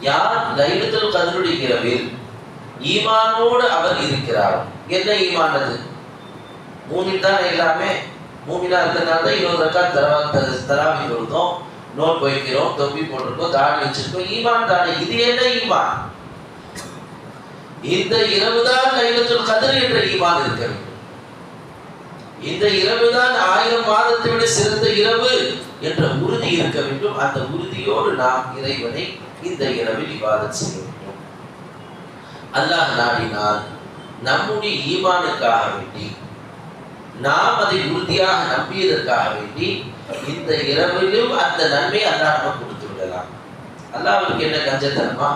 யார் லைலத்துல் கதருடைய இரவில் ஈமானோடு அவர் இருக்கிறார். என்ன ஈமானது அது? மூமின் தான் எல்லாமே? மூமினா இருக்கிறதுனால தான் இருபது ரக்கா தரவா தராமி கொடுத்தோம். நோட் வைக்கிறோம் தொப்பி போட்டிருக்கோம் தாடி வச்சிருக்கோம். ஈமான் தானே? இது என்ன ஈமான்? இந்த இரவு தான் லைலத்துல் கதிர் என்ற ஈமான் இருக்கிறது இந்த இரவு தான் ஆயிரம் மாதத்தை விட சிறந்த இரவு. என்ற உறுதி இருக்க வேண்டும். அந்த உறுதியோடு நாம் இறைவனை இந்த இரவில் விவாதம் செய்ய வேண்டும். அல்லாஹ் நாடினால் நம்முடைய ஈமானுக்காக வேண்டி நாம் அதை உறுதியாக நம்பியதற்காக வேண்டி இந்த இரவிலும் அந்த நன்மை அல்லாஹ் கொடுத்து விடலாம். அல்லாஹ்வுக்கு என்ன கஞ்சத்தனமா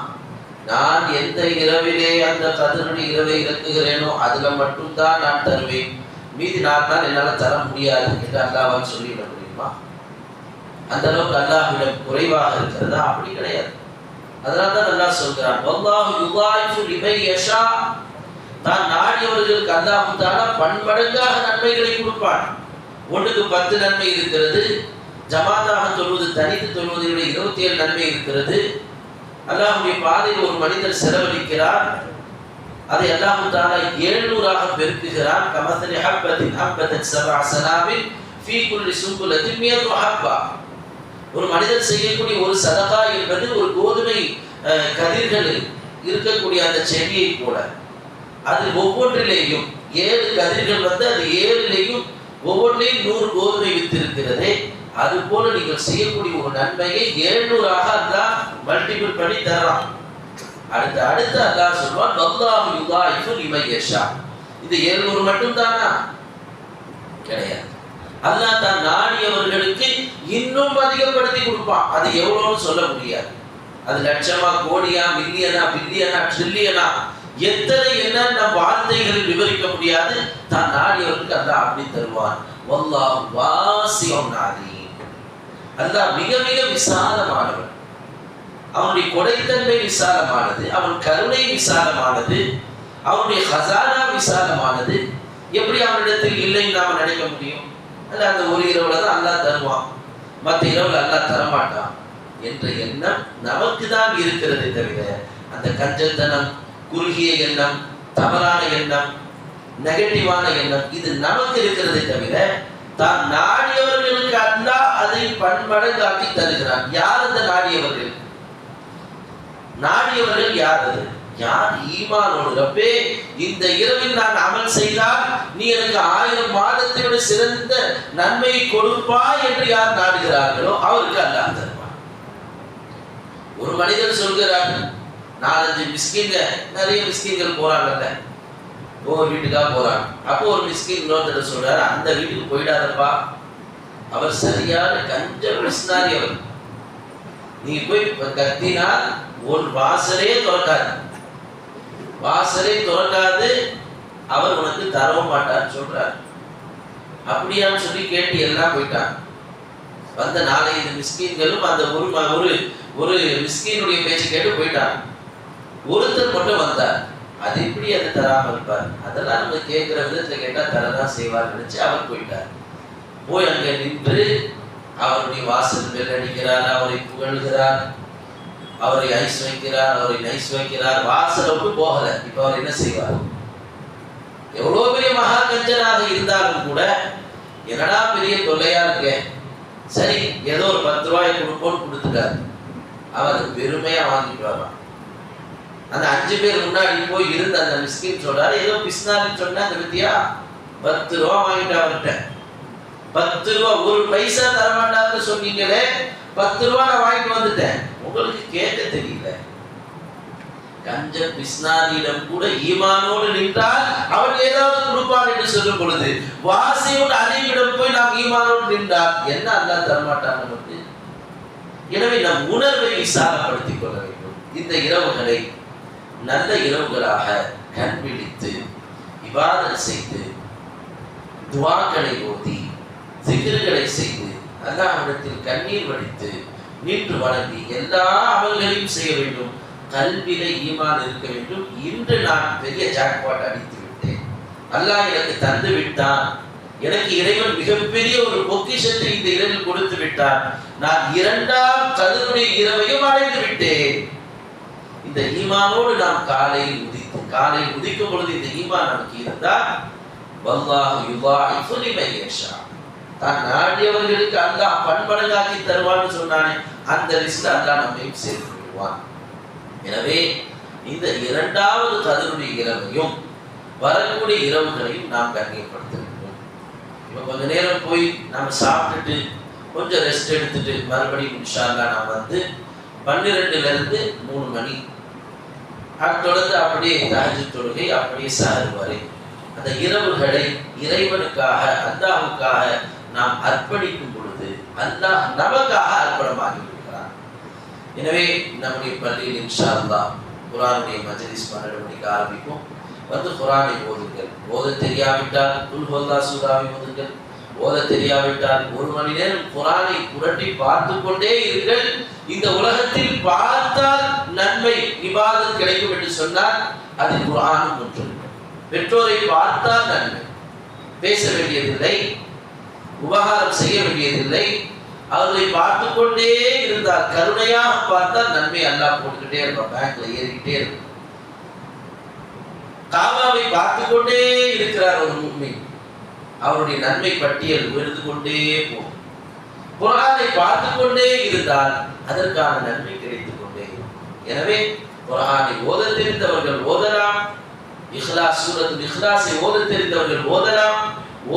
நான் எந்த இரவிலே அந்த கதிரனுடைய இரவை இறக்குகிறேனோ அதுல மட்டும்தான் நான் தருவேன். மீதி நாலு நாள் என்னால தர முடியாது என்று அல்லாவால் சொல்லிவிட முடியுமா? அந்த அளவுக்கு அல்லாஹ்விடம் குறைவாக இருக்கிறதா? அப்படி கிடையாது. அதனால தான் அல்லாஹ் சொல்கிறான். வல்லாஹு யுதாயிஃபு லிமை யஷா. தான் நாடியவர்களுக்கு அல்லாஹ் தாலா பன்மடங்காக நன்மைகளை கொடுப்பான். ஒன்றுக்கு பத்து நன்மை இருக்கிறது ஜமாத்தாக தொழுவது தனித்து தொழுவதை விட இருபத்தி ஏழு நன்மை இருக்கிறது. அல்லாஹுடைய பாதையில் ஒரு மனிதர் செலவழிக்கிறார். அதை அல்லாஹு தாலா ஏழுநூறாக பெருக்குகிறான். கமசலி ஹப்பத்தின் ஹப்பத்தின் சபா ஃபீ குல்லி சும்புலத்தின் மியது ஹப்பா ஒரு மனிதர் செய்யக்கூடிய ஒரு சதகா என்பது ஒரு கோதுமை அஹ், கதிர்கள் இருக்கக்கூடிய அந்த செடியை போல. அது ஒவ்வொன்றிலேயும் ஏழு கதிர்கள் வந்து அது ஏழுலேயும் ஒவ்வொன்றிலையும் நூறு கோதுமை வித்திருக்கிறதே. அது போல நீங்கள் செய்யக்கூடிய ஒரு நன்மையை எழுநூறாக அல்லாஹ் மல்டிபிள் பண்ணி தரலாம் அடுத்து அடுத்து அல்லாஹ் சொல்வான் வல்லாஹு யுதாயிஃபு லிமையஷா இது 700 மட்டும் தானா கிடையாது. அல்லாஹ் தான் நாடியவர்களுக்கு இன்னும் அதிகப்படுத்தி கொடுப்பான் அது எவ்வளோன்னு சொல்ல முடியாது. அது லட்சமா கோடியா மில்லியனா பில்லியனா ட்ரில்லியனா எத்தனை என்னென்ன வார்த்தைகளில் விவரிக்க முடியாது. தான் நாடியவருக்கு அல்லாஹ் அப்படி தருவான். வல்லாஹு வாசியம் நாடி அல்லாஹ் மிக மிக விசாலமானவன். அவனுடைய கொடைத்தன்மை விசாலமானது அவன் கருணை விசாலமானது அவனுடைய ஹசானா விசாலமானது. எப்படி அவனிடத்தில் இல்லைன்னு நாம நினைக்க முடியும்? அல்ல அந்த ஒரு இரவுல தான் அல்லாஹ் தருவான். மற்ற இரவுல அல்லாஹ் தரமாட்டான். என்ற எண்ணம் நமக்கு தான் இருக்கிறது தவிர அந்த கஞ்சத்தனம் குறுகிய எண்ணம் தவறான எண்ணம் நெகட்டிவான எண்ணம் இது நமக்கு இருக்கிறதை தவிர தான் நாடியவர்களுக்கு அல்லாஹ் அதை பன்மடங்காக்கி தருகிறான். யார் அந்த நாடியவர்கள்? நாடியவர்கள் யார் அது? யார் ஈமானோடு ரப்பே இந்த இரவில் நான் அமல் செய்தால் நீ எனக்கு ஆயிரம் மாதத்தை விட சிறந்த நன்மையை கொடுப்பாய் என்று யார் நாடுகிறார்களோ அவருக்கு அல்லாஹ் தருவான். ஒரு மனிதர் சொல்கிறார் நாலஞ்சு மிஸ்கிங்க நிறைய மிஸ்கின்கள் போறாங்கல்ல ஒவ்வொரு வீட்டுக்கா போறாங்க. அப்போ ஒரு மிஸ்கின் இன்னொருத்தர் சொல்றாரு அந்த வீட்டுக்கு போயிடாதப்பா. அவர் சரியான கஞ்ச மிஸ்னாரி அவர். நீங்க போய் கத்தினால் ஒரு வாசலே திறக்காது. வாசலை திறக்காது அவர் உனக்கு தரவும் மாட்டார் சொல்றார். அப்படியான்னு சொல்லி கேட்டு எல்லாம் போயிட்டான் வந்த நாலஞ்சு மிஸ்கின்களும் அந்த ஒரு ஒரு ஒரு மிஸ்கினுடைய பேச்சு கேட்டு போயிட்டான் ஒருத்தர் மட்டும் வந்தார். அது எப்படி அது தராம இருப்பார்? அதெல்லாம் நம்ம கேட்கிற விதத்துல கேட்டா தரதான் செய்வார் நினைச்சு அவர் போயிட்டார். போய் அங்க நின்று அவருடைய வாசல் மேல் அடிக்கிறார் அவரை புகழ்கிறார். அவரை ஐஸ் வைக்கிறார் அவரை நைஸ் வைக்கிறார். வாசல் விட்டு போகல. இப்ப அவர் என்ன செய்வார்? எவ்வளவு பெரிய மகா கஞ்சனாக இருந்தாலும் கூட என்னடா பெரிய தொல்லையா இருக்கே? சரி ஏதோ ஒரு பத்து ரூபாய் கொடுப்போம்னு கொடுத்துட்டாரு. அவர் பெருமையா வாங்கிட்டு வரலாம் அந்த அஞ்சு பேர் முன்னாடி போய் இருந்த அந்த மிஸ்கின் சொல்றாரு ஏதோ பிஸ்னாரின்னு சொன்ன அந்த வித்தியா பத்து ரூபா வாங்கிட்டு அவர்கிட்ட. பத்து ரூபா ஒரு பைசா தரமாட்டாருன்னு சொன்னீங்களே பத்து ரூபா நான் வாங்கிட்டு வந்துட்டேன். உங்களுக்கு கேட்க தெரியல. கஞ்ச பிஸ்னாரியிடம் கூட ஈமானோடு நின்றால் அவன் ஏதாவது கொடுப்பான் என்று சொல்லும் பொழுது வாசியோடு அறிவிடம் போய் நாம் ஈமானோடு நின்றால் என்ன அல்லாஹ் தரமாட்டான் நமக்கு? எனவே நம் உணர்வை விசாரப்படுத்திக் கொள்ள வேண்டும். இந்த இரவுகளை நல்ல இரவுகளாக கண் விவாதம் செய்து துவாக்களை ஓதி சிகர்களை செய்து அல்லாஹிடத்தில் கண்ணீர் வடித்து நின்று வணங்கி எல்லா அமல்களையும் செய்ய வேண்டும். கல்வியில ஈமான் இருக்க வேண்டும். இன்று நான் பெரிய ஜாக்பாட் அடித்து விட்டேன். அல்லாஹ் எனக்கு தந்து விட்டான். எனக்கு இறைவன் மிகப்பெரிய ஒரு பொக்கிஷத்தை இந்த இரவில் கொடுத்து விட்டான். நான் இரண்டாம் கதனுடைய இரவையும் அடைந்து விட்டேன். இந்த ஈமானோடு நாம் காலையில் உதித்து காலையில் உதிக்கும் பொழுது இந்த ஈமான் நமக்கு இருந்தால் வல்லாஹ் யுதாஇஃபு லிமன் யஷா. தான் நாடியவர்களுக்கு அல்லாஹ் பண்படங்காக்கி தருவான்னு சொன்னானே அந்த லிஸ்ட்ல அல்லாஹ் நம்மையும் சேர்த்து விடுவான். எனவே இந்த இரண்டாவது கதருடைய இரவையும் வரக்கூடிய இரவுகளையும் நாம் கண்ணியப்படுத்த வேண்டும். இப்போ கொஞ்ச நேரம் போய் நம்ம சாப்பிட்டுட்டு கொஞ்சம் ரெஸ்ட் எடுத்துட்டு மறுபடியும் இன்ஷால்லா அல்லாஹ் நாம் வந்து பன்னிரெண்டுல இருந்து மூணு மணி. அது தொடர்ந்து அப்படியே தஹஜ் தொழுகை அப்படியே சாரு வரை. அந்த இரவுகளை இறைவனுக்காக அல்லாஹ்வுக்காக நாம் அர்ப்பணிக்கும் பொழுது அல்லாஹ் நமக்காக அர்ப்பணமாகி விடுகிறார் எனவே நம்முடைய பள்ளியில் இன்ஷா அல்லாஹ் குரானுடைய மஜலிஸ் பன்னெண்டு மணிக்கு ஆரம்பிக்கும் வந்து குரானை ஓதுங்கள். ஓத தெரியாவிட்டால் குல்ஹோல்லா சூறாவை ஓதுங்கள். ஓத தெரியாவிட்டால் ஒரு மணி நேரம் குரானை புரட்டி பார்த்து கொண்டே இருங்கள். இந்த உலகத்தில் பார்த்தால் நன்மை நிவாதம் கிடைக்கும் என்று சொன்னால் அது குரானும் ஒன்று. பெற்றோரை பார்த்தால் நன்மை. பேச வேண்டியதில்லை. உபகாரம் செய்ய வேண்டியதில்லை. அவர்களை பார்த்து கொண்டே இருந்தால் கருணையாக பார்த்தால் நன்மை அல்லாஹ் போட்டுக்கிட்டே இருப்பான் பேங்க்ல ஏறிக்கிட்டே இருக்கும். காபாவை பார்த்து கொண்டே இருக்கிறார் ஒரு உண்மை அவருடைய நன்மை பட்டியல் உயர்ந்து கொண்டே போகும். குரானை பார்த்து கொண்டே இருந்தால் அதற்கான நன்மை கிடைத்துக் கொண்டே எனவே குரானை ஓத தெரிந்தவர்கள் ஓதலாம். இஹ்லாஸ் சூரத் இஹ்லாஸை ஓத தெரிந்தவர்கள் ஓதலாம்.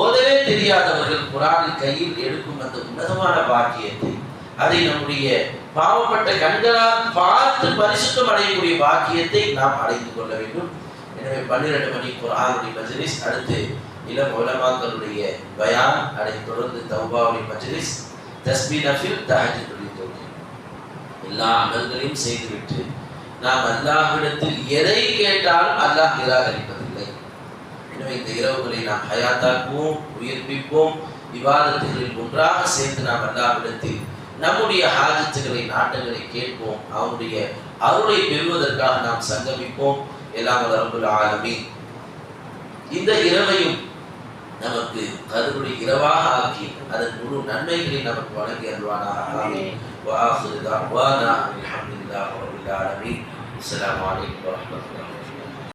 ஓதவே தெரியாதவர்கள் குரானை கையில் எடுக்கும் அந்த உன்னதமான பாக்கியத்தை அதை நம்முடைய பாவப்பட்ட கண்களால் பார்த்து பரிசுத்தம் அடையக்கூடிய பாக்கியத்தை நாம் அடைந்து கொள்ள வேண்டும். எனவே பன்னிரண்டு மணி குரானுடைய மஜ்லிஸ் அடுத்து இளம் உலமாக்களுடைய பயான் அதை தொடர்ந்து தௌபாவுடைய மஜ்லிஸ் தஸ்மி நஃபில் தஹஜுடைய எல்லா அமல்களையும் செய்துவிட்டு நாம் அல்லாஹ்விடத்தில் எதை கேட்டாலும் அல்லாஹ் நிராகரிப்பது. எனவே இந்த இரவுகளை நாம் ஹயாத்தாக்குவோம் உயிர்ப்பிப்போம் விவாதத்துகளில் ஒன்றாக சேர்ந்து நாம் அல்லாவிடத்தில் நம்முடைய ஹாஜத்துகளை நாட்டங்களை கேட்போம். அவருடைய அருளை பெறுவதற்காக நாம் சங்கமிப்போம். எல்லாம் வளர்ந்துள்ள ஆளுமே இந்த இரவையும் நமக்கு கருவுடைய இரவாக ஆக்கி அதன் முழு நன்மைகளை நமக்கு வழங்கி அல்வானாக அஸ்லாம் வலைக்கம் வரமத்துல